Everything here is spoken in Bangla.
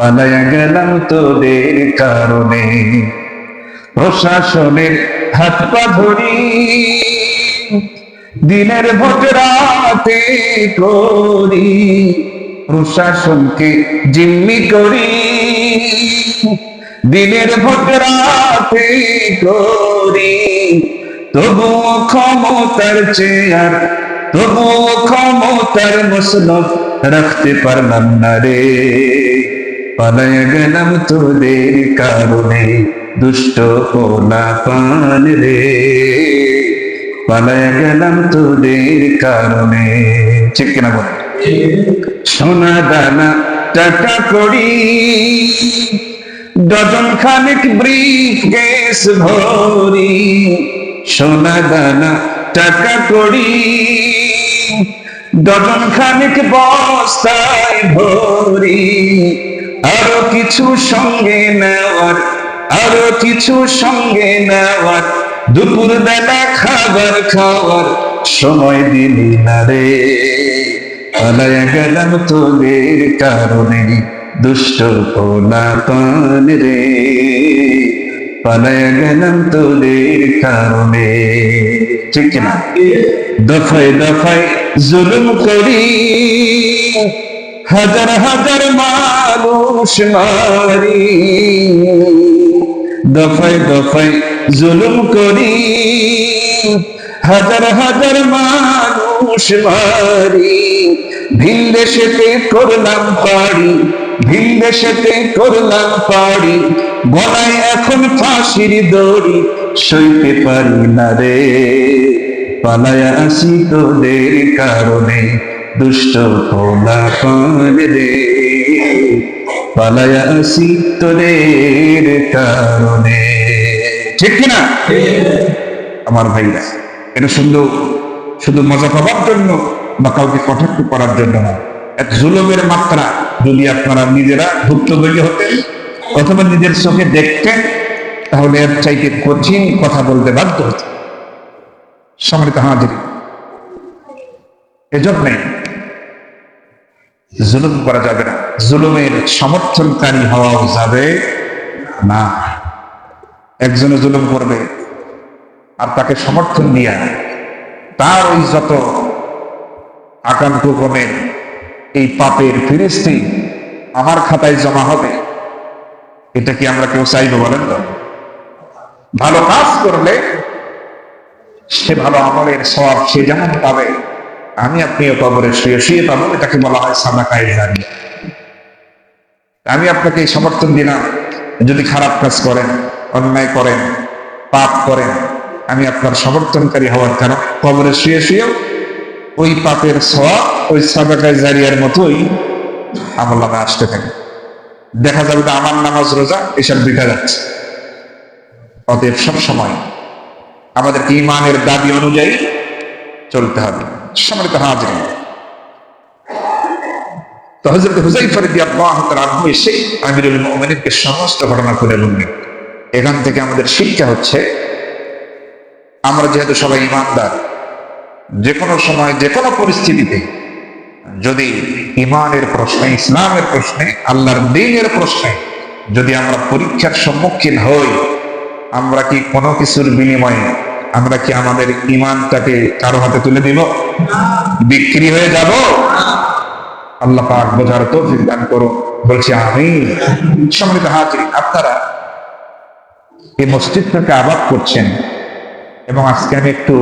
পালায়া গেলাম তোদের কারণে। প্রশাসনের হাত পা ধরি, দিনের ভোট রাতে করি প্রশাসনকে জিম্মি করি, দিনের ভোট রাতে করি। তবুও ক্ষমতার চেয়ার তবুও ক্ষমতার মুসলফ রাখতে পারলাম না রে। পালায় গেলাম তোদের কারণে, দুষ্ট পোলা পান রে। পালায় গেলাম তোদের কারণে, ঠিক বলে সোনা দানা টাকা করি, ডজন খানিক ব্রিফ কেস ভরি। সোনা দানা টাকা করি, ডজন খানিক বস্তায় ভরি। আরও কিছু সঙ্গে নেওয়ার, আরও কিছু সঙ্গে নেওয়ার দুপুর বেলা খাবার খাওয়ার সময় দিলি না রে। পালায়া গেলাম তোদের কারণে, দুষ্ট পোলা পান রে। পালায়া গেলাম তোদের কারণে। ঠিক না দফায় দফায় জুলুম করি। হাজার হাজার মানুষ মারি দফায় দফায় জুলুম করি। হাজার হাজার মানুষ মারি ভিন দেশেতে করলাম পারি ভিন দেশেতে করলাম পারি গলায় এখন ফাঁসির দড়ি, সইতে পারি না রে। পালায় আসি তোদের কারণে। দুষ্ট পোলা পান রে। পালায় আসি তোদের কারণে। ঠিক কিনা? আমার ভাইরা, এটা শুধু শুধু মজা পাবার জন্য বা কাউকে কটাক্ষ করার জন্য না। এক জুলুমের মাত্রা যদি আপনারা নিজেরা ভুক্তভোগী হতেন অথবা নিজের চোখে দেখতেন তাহলে এর চাইতে কঠিন কথা বলতে বাধ্য হতেন সম্মানিত হাজির। এজন্যে জুলুম করা যাবে না। জুলুমের সমর্থনকারী হওয়াও যাবে না। একজনে জুলুম করবে আর তাকে সমর্থন দিয়া তার ওই যত আকান্ত কমের এই পাপের ফিরিস্তি আমার খাতায় জমা হবে। এটা কি আমরা কেউ চাইব বলেন তো? ভালো কাজ করলে সে ভালো আমলের সব সে যেমন পাবে। আমি আপনিও কবরে শুয়ে শুয়ে পাবো এটাকে বলা হয় সাদা কায়ে দাঁড়িয়ে আমি আপনাকে সমর্থন দিলাম, যদি খারাপ কাজ করেন, অন্যায় করেন, পাপ করেন, আমি আপনার সমর্থনকারী হওয়ার কারণ কবরে শুয়ে শুয়েও ওই পাপের সব ওই সাদাকায় জারিয়ার মতোই আমল নামে আসতে থাকে। দেখা যাবে যে আমার নামাজ রোজা এসব দেখা যাচ্ছে। অতএব সব সময় আমাদেরকে ইমানের দাবি অনুযায়ী চলতে হবে। সম্মানিত হাজির তো হজরত হুজাইফার আল্লাহ এসে আমিরুল মুমিনিনকে সমস্ত ঘটনা খুলে বললেন। এখান থেকে আমাদের শিক্ষা হচ্ছে, আমরা যেহেতু সবাই ইমানদার যে কোনো সময় যে কোনো পরিস্থিতিতে যদি ইমানের প্রশ্নে, ইসলামের প্রশ্নে, আল্লাহর দিনের প্রশ্নে যদি আমরা পরীক্ষার সম্মুখীন হই, আমরা কি কোনো কিছুর বিনিময়ে আমরা কি আমাদের ইমানটাকে কারও হাতে তুলে দিব? বিক্রি হয়ে যাব? আল্লাহ পাক বোঝার তো দান করো বলছি আমি সম্মিলিত হাজির, আপনারা এই মসজিদটাকে আবাদ করছেন। এবং আজকে আমি একটু